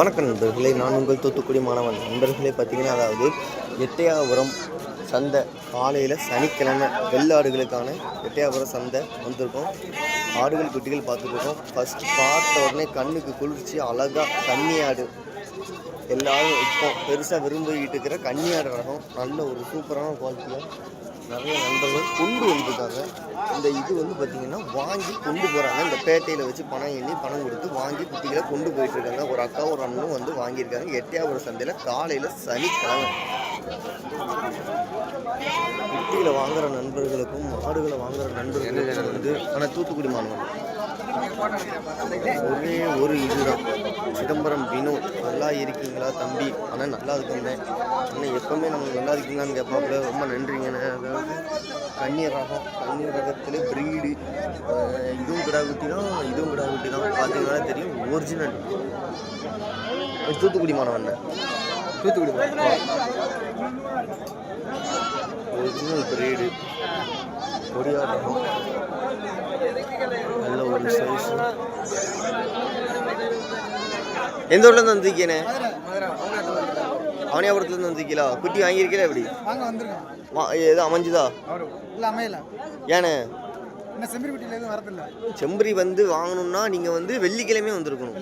வணக்கம் நண்பர்களே நான் உங்கள் தூத்துக்குடி மாணவன். நண்பர்களே பார்த்தீங்கன்னா அதாவது எட்டையாபுரம் சந்தை காலையில் சனிக்கிழமை வெள்ளாடுகளுக்கான எட்டையாபுரம் சந்தை வந்திருக்கோம். ஆடுகள் குட்டிகள் பார்த்துருக்கோம் ஃபஸ்ட் பார்த்த உடனே கண்ணுக்கு குளிர்ச்சி அழகாக கன்னி ஆடு எல்லாரும் இப்போ பெருசாக விரும்பிக்கிட்டு இருக்கிற கன்னி ஆடு ரகம். நல்ல ஒரு சூப்பரான குவாலிட்டியாக நிறைய நண்பர்கள் கொண்டு வந்திருக்காங்க. இந்த இது வந்து பார்த்திங்கன்னா வாங்கி கொண்டு போகிறாங்க இந்த பேட்டையில் வச்சு பணம் எண்ணி பணம் கொடுத்து வாங்கி குட்டிகளை கொண்டு போயிட்டுருக்காங்க. ஒரு அக்கா ஒரு அண்ணனும் வந்து வாங்கியிருக்காங்க. எட்டையாபுரம் சந்தையில் காலையில் சனிக்கிழமை. குட்டிகளை வாங்குகிற நண்பர்களுக்கும் மாடுகளை வாங்குகிற நண்பர்களுக்கும் வந்து ஆனால் தூத்துக்குடி மாணவர்கள் ஒரே ஒரு இதுதான். சிதம்பரம் வினோத் நல்லா இருக்கீங்களா தம்பி? ஆனால் நல்லா இருக்குங்க ஆனால் எப்பவுமே நம்ம நல்லா இருக்கீங்களான்னு கேட்பாப்புல. ரொம்ப நன்றிங்கண்ணே அதாவது கண்ணீர் ரகம் கண்ணீர் ரகத்தில் ப்ரீடு இதுவும் கிடா குட்டி தான் இதுவும் கிடா குட்டி தான். பார்த்தீங்கன்னா தெரியும் ஒரிஜினல் தூத்துக்குடி மாணவன் தூத்துக்குடி ஒரிஜினல் ப்ரீடு கொடியா நல்ல ஒரு சைஸ் எந்த ஊர்லேருந்து வந்திருக்கேனே அவனியாபுரத்துலேருந்து வந்திருக்கீங்களா? குட்டி வாங்கியிருக்கீங்களா எப்படி? எதுவும் அமைஞ்சுதா? வரதில்ல. செம்பரி வந்து வாங்கணும்னா நீங்கள் வந்து வெள்ளிக்கிழமையே வந்திருக்கணும்.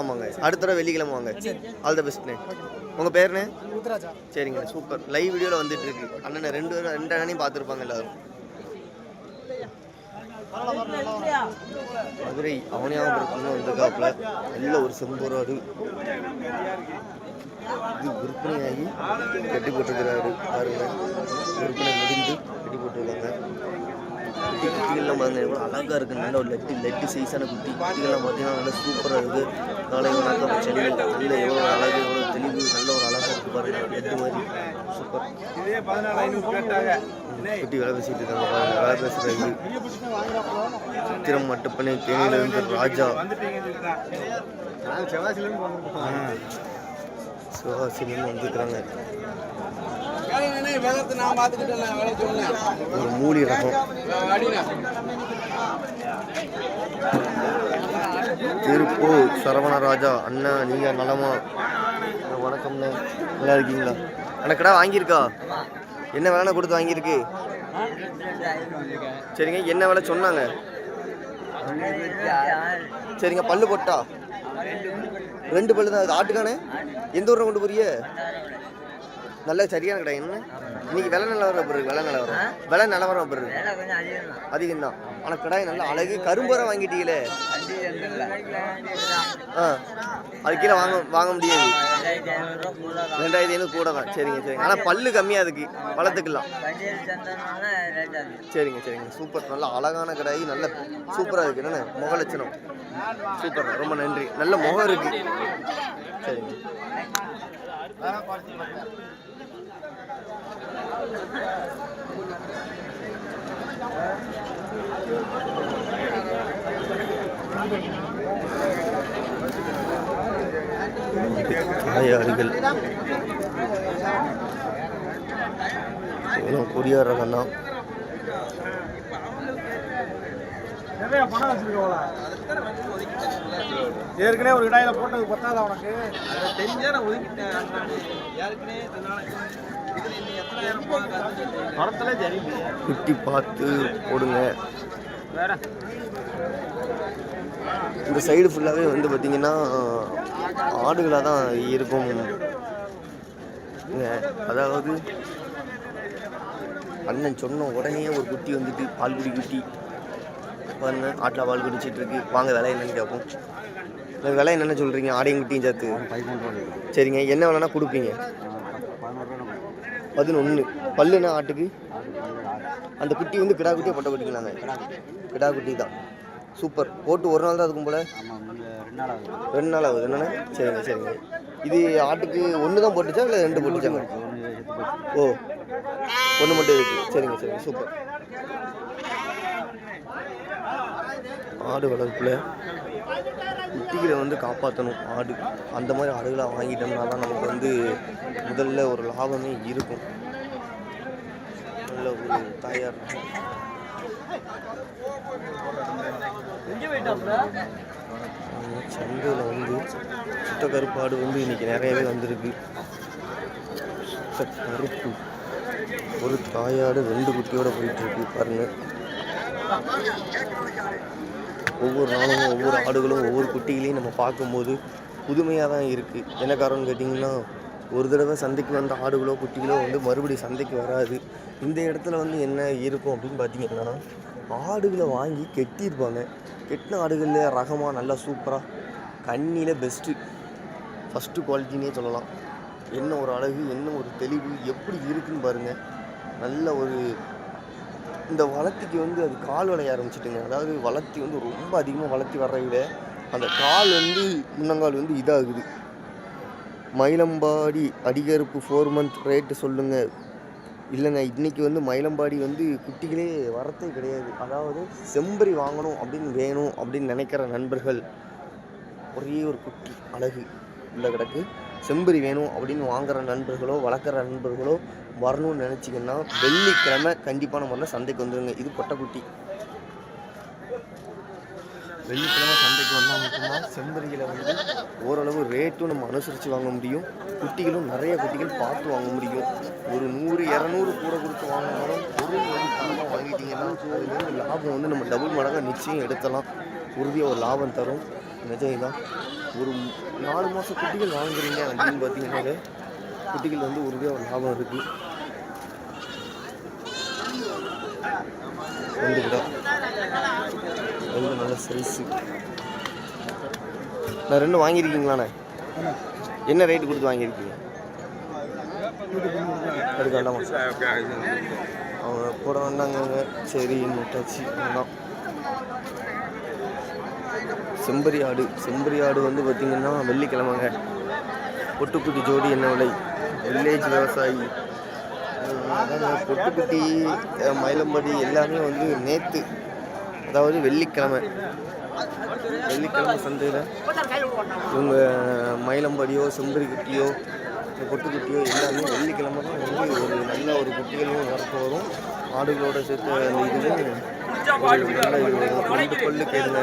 ஆமாங்க. அடுத்த தடவை வெள்ளிக்கிழமை வாங்க. ஆல் த பெஸ்ட்ண்ணே உங்கள் பேருண்ணே சரிங்க சூப்பர். லைவ் வீடியோவில் வந்துட்டு இருக்கு. அண்ணனை ரெண்டு பேரும் ரெண்டு அண்ணனையும் பார்த்துருப்பாங்க எல்லாரும். மதுரை அவனியாபுரத்துலேருந்து வந்திருக்காப்புல. நல்ல ஒரு செம்பூராடு இது விற்பனையாகி கட்டி போட்டுக்கிறாரு பாருங்க. விற்பனை முடிந்து கட்டி போட்டுருக்காங்க. குட்டி குட்டிகள்லாம் பாருங்க எவ்வளோ அழகாக இருக்குது நல்ல ஒரு லெட்டு லெட்டு சைஸான குட்டி. குட்டிகள்லாம் பார்த்தீங்கன்னா நல்லா சூப்பராக இருக்குது நாளை வணக்கம் செடிகள். நல்ல எவ்வளோ அழகு எவ்வளோ தெளிவு நல்ல ஒரு பாருங்க மாதிரி. சூப்பர். குட்டி வேலை பேசிட்டு இருக்காங்க பாருங்க வேலை பேசுறது சித்திரம் மட்டுப்பண்ணி தேனியிலிருந்து ராஜா. சிவாசிலிருந்து வந்துருக்குறாங்க ஒரு மூலி ரகம். திருப்பூர் சரவணராஜா அண்ணா நீங்க நலமா வணக்கம்ண்ணே. நல்லா இருக்கீங்களா? அண்ணா கடை வாங்கியிருக்கா? என்ன விலைண்ணா கொடுத்து வாங்கியிருக்கு? சரிங்க என்ன விலை சொன்னாங்க? சரிங்க பல்லு போட்டா ரெண்டு பல்லு தான் அது ஆட்டுக்கானே? எந்த ஊரில் கொண்டு போறிய நல்ல சரியான கடை. என்ன? இன்னைக்கு விலை நிலவரம் எப்படி இருக்கு விலை நிலவரம் விலை நிலவரம் எப்படி இருக்கு. அதிகம் தான் ஆனால் கடாய் நல்லா அழகு. கரும்பரை வாங்கிட்டீங்களே? ஆ. அது கீழே வாங்க வாங்க முடியாது. ரெண்டாயிரத்தி ஐநூறு கூட தான். சரிங்க சரிங்க. ஆனால் பல்லு கம்மியாக அதுக்கு வளர்த்துக்கலாம். சரிங்க சரிங்க. சூப்பர். நல்ல அழகான கடாய் நல்ல சூப்பராக இருக்கு. என்னண்ணே முக லட்சணம் சூப்பர். ரொம்ப நன்றி. நல்ல முகம் இருக்கு. சரிங்க. நோயாளிகள் இவனும் குடியேறதெல்லாம் ரகம் தான் நிறைய பணம் வச்சிருக்கோம்ல. ஏற்கனவே ஒரு இடையில போட்டது பத்தாதா உனக்கு? படத்துல தெரியும் குட்டி பார்த்து போடுங்க. இந்த சைடு ஃபுல்லாகவே வந்து பார்த்தீங்கன்னா ஆடுகளாக தான் இருக்கும். அதாவது அண்ணன் சொன்ன உடனே ஒரு குட்டி வந்துட்டு பால்குடி குட்டி. பாருங்க ஆட்டில் பால் குடிச்சிட்டு இருக்கு. வாங்க விலை என்னன்னு கேட்போம். விலை என்னென்ன சொல்கிறீங்க ஆடையும் குட்டியும் சேர்த்து. சரிங்க. என்ன விலைனா கொடுப்பீங்க? பதினொன்று பல்லுனா ஆட்டுக்கு? அந்த குட்டி வந்து கிடா குட்டியே பொட்டை குட்டிங்களாங்க கிடா குட்டி தான். சூப்பர். போட்டு ஒரு நாள் தான் அதுக்கும் போல? ரெண்டு நாள் ஆகுது. என்னண்ணே சரிங்க சரிங்க. இது ஆட்டுக்கு ஒன்று தான் போட்டுச்சா இல்லை ரெண்டு போட்டுச்சாங்க ஓ ஒன்று மட்டும் இருக்குது சரிங்க சரிங்க. சூப்பர். ஆடு வளர்ப்பில் குட்டிகளை வந்து காப்பாற்றணும் ஆடு. அந்த மாதிரி ஆடுகளை வாங்கிட்டோம்னா தான் நமக்கு வந்து முதல்ல ஒரு லாபமே இருக்கும். நல்ல ஒரு தாயார். சந்தையில் வந்து சுத்த கருப்பாடு வந்து இன்னைக்கு நிறையவே வந்திருக்கு. சுத்த கருப்பு. ஒரு தாயாடு ரெண்டு குட்டியோட போயிட்டு இருக்கு பாருங்க. ஒவ்வொரு நாளும் ஒவ்வொரு ஆடுகளும் ஒவ்வொரு குட்டிகளையும் நம்ம பார்க்கும்போது புதுமையாக தான் இருக்குது என்ன காரணம்னு கேட்டிங்கன்னா ஒரு தடவை சந்தைக்கு வந்த ஆடுகளோ குட்டிகளோ வந்து மறுபடியும் சந்தைக்கு வராது. இந்த இடத்துல வந்து என்ன இருக்கும் அப்படின்னு பார்த்தீங்கன்னா ஆடுகளை வாங்கி கெட்டியிருப்பாங்க. கெட்டின ஆடுகளில் ரகமாக நல்லா சூப்பராக கண்ணியில் பெஸ்ட்டு ஃபஸ்ட்டு குவாலிட்டினே சொல்லலாம். என்ன ஒரு அழகு என்ன ஒரு தெளிவு எப்படி இருக்குன்னு பாருங்கள் நல்ல ஒரு இந்த வளர்த்திக்கு வந்து அது கால் வளைய ஆரம்பிச்சிட்டுங்க. அதாவது வளர்த்தி வந்து ரொம்ப அதிகமாக வளர்த்தி வர்றவிட அந்த கால் வந்து முன்னங்கால் வந்து இதாகுது. மயிலம்பாடி அடிகருப்பு ஃபோர் மந்த் ரேட்டு சொல்லுங்கள் இல்லைங்க இன்றைக்கி வந்து மயிலம்பாடி வந்து குட்டிகளே வரத்தே கிடையாது. அதாவது செம்பரி வாங்கணும் அப்படின்னு வேணும் அப்படின்னு நினைக்கிற நண்பர்கள் ஒரே ஒரு குட்டி அழகு உள்ள கிடக்கு. செம்பரி வேணும் அப்படின்னு வாங்குற நண்பர்களோ வளர்க்குற நண்பர்களோ வரணும்னு நினச்சிங்கன்னா வெள்ளிக்கிழமை கண்டிப்பான முறையில் சந்தைக்கு வந்துடுங்க இது கொட்டைக்குட்டி வெள்ளிக்கிழமை சந்தைக்கு வந்தால் மட்டும்தான் செம்பரிகளை வந்து ஓரளவு ரேட்டும் நம்ம அனுசரித்து வாங்க முடியும். குட்டிகளும் நிறைய குட்டிகள் பார்த்து வாங்க முடியும். ஒரு நூறு இரநூறு கூட கொடுத்து வாங்கினாலும் ஒரு வந்து தரமாக வாங்கிட்டீங்கன்னா அதுலேருந்து லாபம் வந்து நம்ம டபுள் மடங்காக நிச்சயம் எடுத்தலாம் உறுதியாக ஒரு லாபம் தரும். நிஜம் தான் ஒரு நாலு மாதம் குட்டிகள் வாங்குறீங்க அப்படின்னு பார்த்தீங்கன்னாலே குட்டிகள் வந்து உறுதியாக ஒரு லாபம் இருக்குது ரெண்டு கிலோ ரெண்டு நல்ல சைஸு நான் ரெண்டு வாங்கியிருக்கீங்களாண்ணே? என்ன ரேட்டு கொடுத்து வாங்கியிருக்கீங்க? எடுக்க வேண்டாமா? அவங்க போட வேண்டாங்க. சரி முட்டாச்சு வேண்டாம் செம்பரி ஆடு. செம்பரி ஆடு வந்து பார்த்திங்கன்னா வெள்ளிக்கிழமைங்க. பொட்டுக்குட்டி ஜோடி என்ன விலை? வில்லேஜ் விவசாயி. அதாங்க பொட்டுக்குட்டி மயிலம்படி எல்லாமே வந்து நேற்று அதாவது வெள்ளிக்கிழமை. வெள்ளிக்கிழமை சந்தையில் இவங்க மயிலம்படியோ செம்பரி குட்டியோ பொட்டுக்குட்டியோ எல்லாமே வெள்ளிக்கிழமை தான் வந்து ஒரு நல்ல ஒரு குட்டிகளும் வரத்து வரும் ஆடுகளோட சேர்த்து அந்த இதுவும் ஒரு ரெண்டு கேளுங்க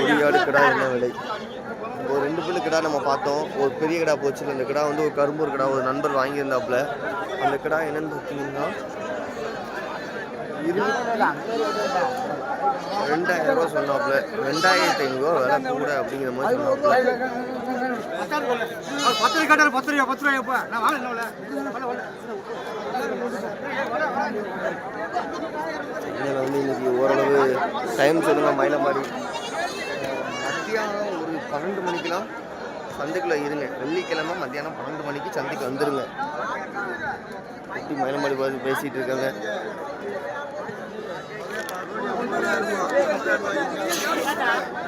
கொடியாடு கிடா என்ன விலை? ஒரு ரெண்டு பல்லு கிடா நம்ம பார்த்தோம். ஒரு பெரிய கிடா போச்சு. அந்த கிடா வந்து ஒரு கரும்பூர் கிடா ஒரு நண்பர் வாங்கியிருந்தாப்புல. அந்த கிடா என்னன்னு பார்த்தீங்கன்னா ரெண்டாயிரம் ரூபா சொன்னாப்புல. ரெண்டாயிரத்தி ஐநூறுரூவா விலை கூட அப்படிங்கிற மாதிரி சொன்னாப்புல. பத்து ரூபாய் கேட்டாரு பத்து ரூபாய் பத்து ரூபாய் நான் வாங்க சென்னையில் வந்து இன்னைக்கு ஓரளவு டைம் சொல்லுங்கள் மயிலமாடி மத்தியானம் ஒரு பன்னெண்டு மணிக்கெலாம் சந்தைக்குள்ளே இருங்க வெள்ளிக்கிழமை மத்தியானம் பன்னெண்டு மணிக்கு சந்தைக்கு வந்துடுங்க எப்படி மயிலமாடி பார்த்து பேசிகிட்டு இருக்காங்க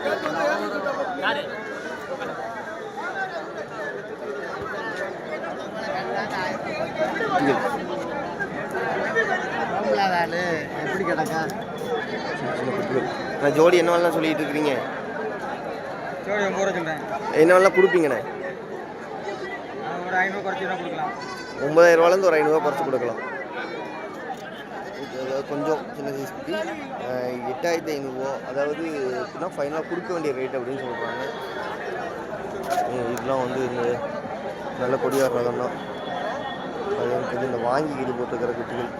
குட்டிகள். எப்படி கிடக்கா. நான் ஜோடி என்ன வேணாலும் சொல்லிட்டு இருக்கிறீங்க. சரி ஒம்பது ரூபா சொல்கிறேன் என்ன வேணாலும் கொடுப்பீங்கண்ணே. ஒன்பதாயிரம் ரூபாலேருந்து ஒரு ஐநூறுரூவா குறைச்சி கொடுக்கலாம். கொஞ்சம் சின்ன சைஸ் குட்டி. எட்டாயிரத்தி ஐநூறுரூவா அதாவது எப்படின்னா ஃபைனலாக கொடுக்க வேண்டிய ரேட் அப்படின்னு சொல்கிறாங்க இதெல்லாம் வந்து நல்ல கொடியார் ரகம் தான் அது கொஞ்சம் இந்த வாங்கி இது போட்டிருக்கிற குட்டிகள்.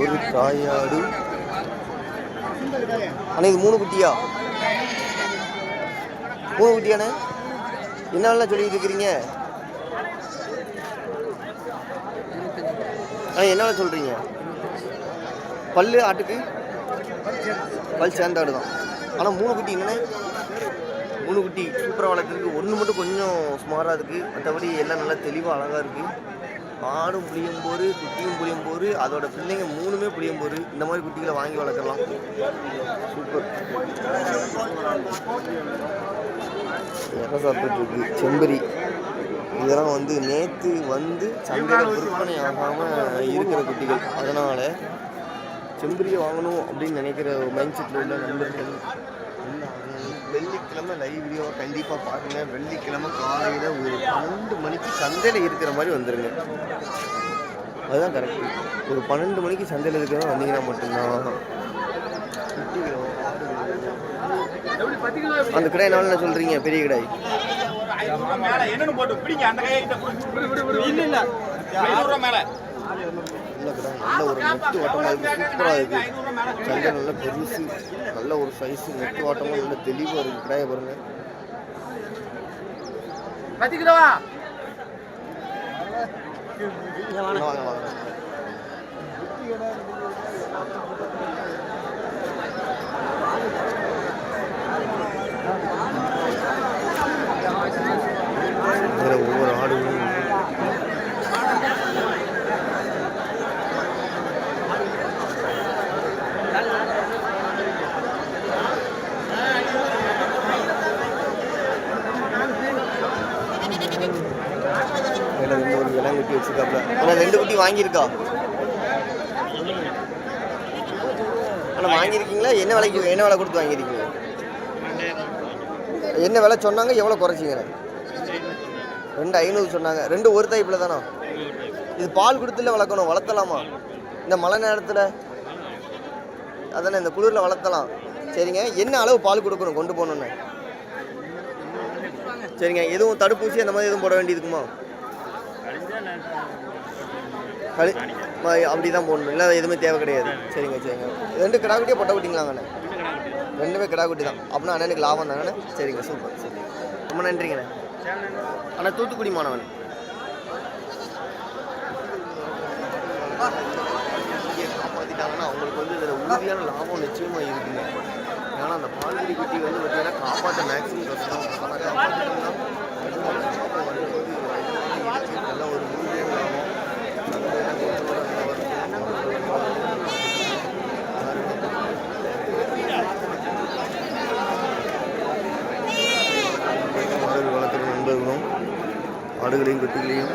ஒரு தாயாடு. அண்ணா இது மூணு குட்டியா? மூணு குட்டியாண்ணே என்னெல்லாம் சொல்லிட்டு இருக்கிறீங்க? அண்ணா என்ன சொல்கிறீங்க பல்லு ஆட்டுக்கு? பல் சேர்ந்த ஆடு தான். ஆனால் மூணு குட்டி என்னென்ன மூணு குட்டி சூப்பராக வளர்க்குறதுக்கு ஒன்று மட்டும் கொஞ்சம் சுமாராக இருக்குது மற்றபடி எல்லாம் நல்லா தெளிவாக அழகாக இருக்குது ஆடும் புளியம்போரு குட்டியும் புளியம்போரு அதோட பிள்ளைங்க மூணுமே புளியம்போரு இந்த மாதிரி குட்டிகளை வாங்கி வளர்க்கலாம். சூப்பர் இற சாப்பிட்டுருக்கு செம்பரி. இதெல்லாம் வந்து நேற்று வந்து சந்தையில் விற்பனை ஆகாமல் இருக்கிற குட்டிகள். அதனால் செம்பரியை வாங்கணும் அப்படின்னு நினைக்கிற மைண்ட் செட்டில் உள்ள நண்பர்கள். வெள்ளிக்கிழமை லைவ் வீடியோ கண்டிப்பாக பாருங்க. வெள்ளிக்கிழமை காலையில் ஒரு பன்னெண்டு மணிக்கு சந்தையில் இருக்கிற மாதிரி வந்துருங்க. அதுதான் கரெக்ட் ஒரு பன்னெண்டு மணிக்கு சந்தையில் இருக்கிற வந்தீங்கன்னா மட்டும்தான். அந்த கடை என்ன சொல்றீங்க பெரிய கடை என்னன்னு போட்டு பிடிங்க. அந்த கையை. இல்ல இல்ல. மேல. நல்ல கடை நல்ல ஒரு நெட்டு ஓட்டமாக இருக்கு சூப்பராக இருக்கு. சந்தை நல்ல பெருசு நல்ல ஒரு சைஸ் நெட்டு ஓட்டமாக நல்ல தெளிவாக இருக்கு. கடையை பாருங்க. பத்திக்கிட்டவா வாங்க வாங்க வாங்க இதுல ஒவ்வொரு ஆடுகளும் இதுல ரெண்டு ஒரு விலங்குட்டி வச்சிருக்காப்ல ஆனா ரெண்டு குட்டி வாங்கியிருக்கா ஆனால் வாங்கியிருக்கீங்களா? என்ன விலைக்கு என்ன விலை கொடுத்து வாங்கியிருக்கீங்க? என்ன விலை சொன்னாங்க? எவ்வளோ குறைச்சிங்க? ரெண்டு ஐநூறு சொன்னாங்க. ரெண்டு ஒரு டைப்பில் தானா? இது பால் கொடுத்துல வளர்க்கணும். வளர்த்தலாமா? இந்த மழை நேரத்தில்? அதானே இந்த குளிரில் வளர்த்தலாம். சரிங்க. என்ன அளவு பால் கொடுக்கணும்? கொண்டு போகணுன்னு சரிங்க. எதுவும் தடுப்பூசி அந்த மாதிரி எதுவும் போட வேண்டியதுக்குமா களி அப்படி தான் போடணும். இல்லை எதுவுமே தேவை கிடையாது. சரிங்க சரிங்க. ரெண்டு கிடா பொட்டை குட்டிங்களாங்கண்ணே ரெண்டுமே கடாக்குட்டி தான். அப்படின்னா அண்ணனுக்கு லாபம் தாங்கண்ணே சரிங்க சூப்பர் சரி. ரொம்ப நன்றிங்கண்ணே அண்ணா. தூத்துக்குடி மாணவன். காப்பாற்றிட்டாங்கன்னா அவங்களுக்கு வந்து இதில் உறுதியான லாபம் நிச்சயமாக இருக்குங்க. ஏன்னா அந்த பால்குடி குட்டி வந்து பார்த்தீங்கன்னா காப்பாற்ற மேக்ஸிமம் கஷ்டம் ஆனால் காப்பாற்றிட்டோம்னா லாபம் வரும்போது நல்ல ஒரு உறுதியான லாபம் நல்ல கொண்டு வர மாடுகள் வளர்க்குற நண்பர்களும் ஆடுகளையும் குட்டிகளையும்